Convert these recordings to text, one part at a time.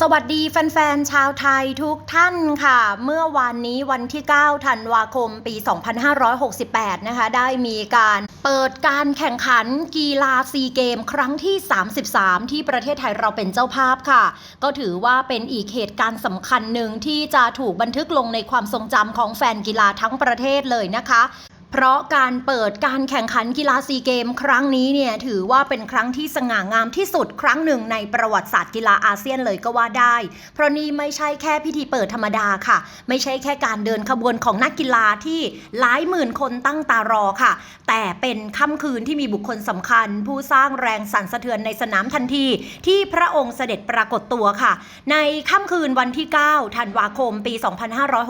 สวัสดีแฟนๆ ชาวไทยทุกท่านค่ะ เมื่อวานนี้วันที่ 9 ธันวาคม ปี 2568 นะคะ ได้มีการเปิดการแข่งขันกีฬาซีเกม ครั้งที่ 33 ที่ประเทศไทยเราเป็นเจ้าภาพค่ะ ก็ถือว่าเป็นอีกเหตุการณ์สำคัญหนึ่งที่จะถูกบันทึกลงในความทรงจำของแฟนกีฬาทั้งประเทศเลยนะคะ เพราะการเปิดการแข่งขันกีฬาซีเกม ครั้งนี้เนี่ยถือว่าเป็นครั้งที่สง่างามที่สุดครั้งหนึ่งในประวัติศาสตร์กีฬาอาเซียนเลยก็ว่าได้ เพราะนี่ไม่ใช่แค่พิธีเปิดธรรมดาค่ะ ไม่ใช่แค่การเดินขบวนของนักกีฬาที่หลายหมื่นคนตั้งตารอค่ะ แต่เป็นค่ำคืนที่มีบุคคลสำคัญ ผู้สร้างแรงสั่นสะเทือนในสนามทันที ที่พระองค์เสด็จปรากฏตัวค่ะ ในค่ำคืนวันที่ 9 ธันวาคม ปี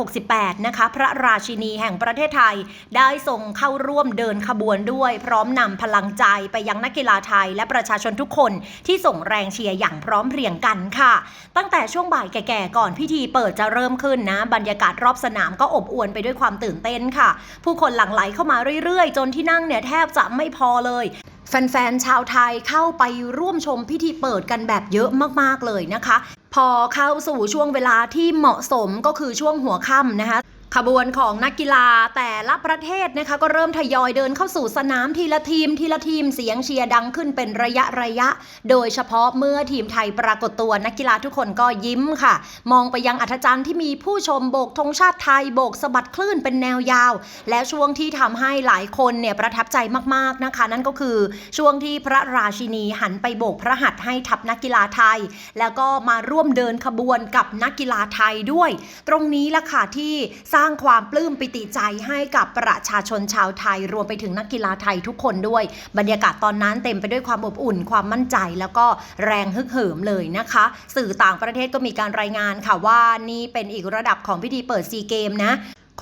2568 นะคะ พระราชินีแห่งประเทศไทยได้รงเข้าร่วมเดินขบวนด้วย พร้อมนำพลังใจไปยังนักกีฬาไทย และประชาชนทุกคนที่ส่งแรงเชียร์อย่างพร้อมเพรียงกันค่ะ ตั้งแต่ช่วงบ่ายแก่ๆก่อนพิธีเปิดจะเริ่มขึ้นนะ บรรยากาศรอบสนามก็อบอวลไปด้วยความตื่นเต้นค่ะ ผู้คนหลั่งไหลเข้ามาเรื่อยๆ จนที่นั่งเนี่ยแทบจะไม่พอเลยแฟนๆ ชาวไทยเข้าไปร่วมชมพิธีเปิดกันแบบเยอะมากๆเลยนะคะ พอเข้าสู่ช่วงเวลาที่เหมาะสมก็คือช่วงหัวค่ำนะคะ ขบวนของนักกีฬาแต่ละประเทศนะคะก็เริ่มทยอยเดินเข้าสู่สนามทีละทีมทีละทีมเสียงเชียร์ดังขึ้นเป็นระยะระยะ โดยเฉพาะเมื่อทีมไทยปรากฏตัวนักกีฬาทุกคนก็ยิ้มค่ะ มองไปยังอัธจันทร์ที่มีผู้ชมโบกธงชาติไทยโบกสะบัดคลื่นเป็นแนวยาว และช่วงที่ทำให้หลายคนเนี่ยประทับใจมากๆนะคะ นั่นก็คือช่วงที่พระราชินีหันไปโบกพระหัตถ์ให้ทัพนักกีฬาไทย แล้วก็มาร่วมเดินขบวนกับนักกีฬาไทยด้วย ตรงนี้ละค่ะที่สร้างางความปลื้มปิติใจให้กับประชาชนชาวไทย รวมไปถึงนักกีฬาไทยทุกคนด้วย บรรยากาศตอนนั้นเต็มไปด้วยความอบอุ่น ความมั่นใจ แล้วก็แรงฮึกเหิมเลยนะคะ สื่อต่างประเทศก็มีการรายงานค่ะว่านี่เป็นอีกระดับของพิธีเปิดซีเกมนะ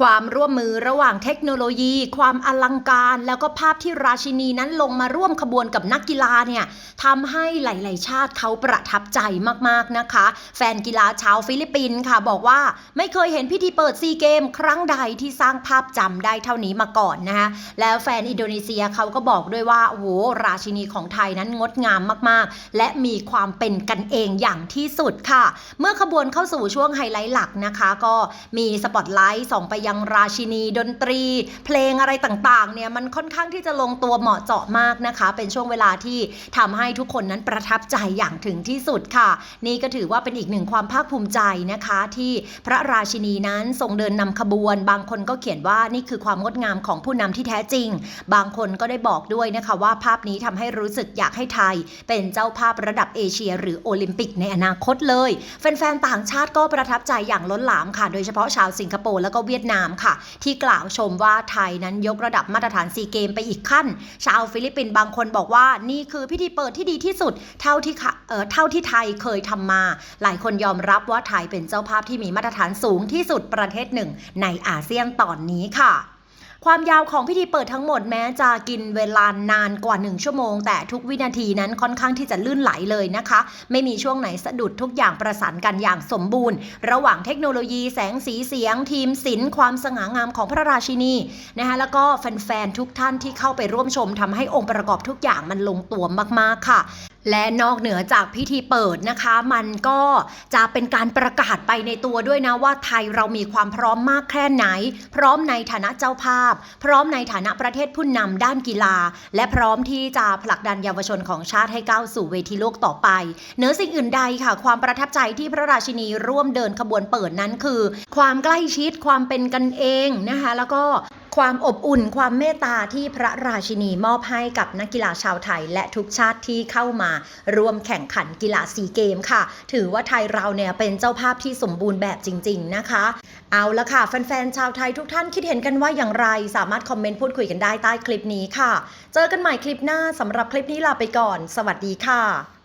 ความร่วมมือระหว่างเทคโนโลยี ความอลังการ แล้วก็ภาพที่ราชินีนั้นลงมาร่วมขบวนกับนักกีฬาเนี่ยทำให้หลาย ๆ ชาติเขาประทับใจมากๆนะคะ แฟนกีฬาชาวฟิลิปปินส์ค่ะ บอกว่าไม่เคยเห็นพิธีเปิดซีเกม ครั้งใดที่สร้างภาพจำได้เท่านี้มาก่อนนะคะแล้วแฟนอินโดนีเซียเขาก็บอกด้วยว่าโอ้โหราชินีของไทยนั้นงดงามมาก ๆ และมีความเป็นกันเองอย่างที่สุดค่ะ เมื่อขบวนเข้าสู่ช่วงไฮไลท์หลักนะคะ ก็มีสปอตไลท์ส่องไปยังราชินีดนตรี เพลงอะไรต่างๆเนี่ยมันค่อนข้างที่จะลงตัวเหมาะเจาะมากนะคะ เป็นช่วงเวลาที่ทำให้ทุกคนนั้นประทับใจอย่างถึงที่สุดค่ะ นี่ก็ถือว่าเป็นอีกหนึ่งความภาคภูมิใจนะคะ ที่พระราชินีนั้นทรงเดินนำขบวน บางคนก็เขียนว่านี่คือความงดงามของผู้นำที่แท้จริง บางคนก็ได้บอกด้วยนะคะว่าภาพนี้ทำให้รู้สึกอยากให้ไทย เป็นเจ้าภาพระดับเอเชีย หรือโอลิมปิกในอนาคตเลยแฟนๆต่างชาติก็ประทับใจอย่างล้นหลามค่ะ โดยเฉพาะชาวสิงคโปร์แล้วก็เวียดนามค่ะ ที่กล่าวชมว่าไทยนั้นยกระดับมาตรฐานซีเกมไปอีกขั้น ชาวฟิลิปปินส์บางคนบอกว่านี่คือพิธีเปิดที่ดีที่สุด เท่าที่เอ่อเท่าที่ไทยเคยทำมา หลายคนยอมรับว่าไทยเป็นเจ้าภาพที่มีมาตรฐานสูงที่สุดประเทศหนึ่งในอาเซียนตอนนี้ค่ะ ความยาวของพิธีเปิดทั้งหมดแม้จะกินเวลานานกว่า 1 ชั่วโมง แต่ทุกวินาทีนั้นค่อนข้างที่จะลื่นไหลเลยนะคะ ไม่มีช่วงไหนสะดุดทุกอย่างประสานกันอย่างสมบูรณ์ ระหว่างเทคโนโลยีแสงสีเสียง ทีมศิลป์ความสง่างามของพระราชินีนะคะแล้วก็แฟนๆทุกท่านที่เข้าไปร่วมชมทำให้องค์ประกอบทุกอย่างมันลงตัวมาก ๆค่ะและนอกเหนือจากพิธีเปิดนะคะ มันก็จะเป็นการประกาศไปในตัวด้วยนะว่าไทยเรามีความพร้อมมากแค่ไหน พร้อมในฐานะเจ้าภาพ พร้อมในฐานะประเทศผู้นำด้านกีฬา และพร้อมที่จะผลักดันเยาวชนของชาติให้ก้าวสู่เวทีโลกต่อไปเหนือสิ่งอื่นใดค่ะ ความประทับใจที่พระราชินีร่วมเดินขบวนเปิดนั้นคือ ความใกล้ชิดความเป็นกันเองนะคะแล้วก็ความอบอุ่นความเมตตาที่พระราชินีมอบให้กับนักกีฬาชาวไทย และทุกชาติที่เข้ามาร่วมแข่งขันกีฬาซีเกมค่ะ ถือว่าไทยเราเนี่ยเป็นเจ้าภาพที่สมบูรณ์แบบจริง ๆ นะคะ เอาละค่ะ แฟนๆชาวไทยทุกท่านคิดเห็นกันว่าอย่างไร สามารถคอมเมนต์พูดคุยกันได้ใต้คลิปนี้ค่ะ เจอกันใหม่คลิปหน้าสำหรับคลิปนี้ลาไปก่อน สวัสดีค่ะ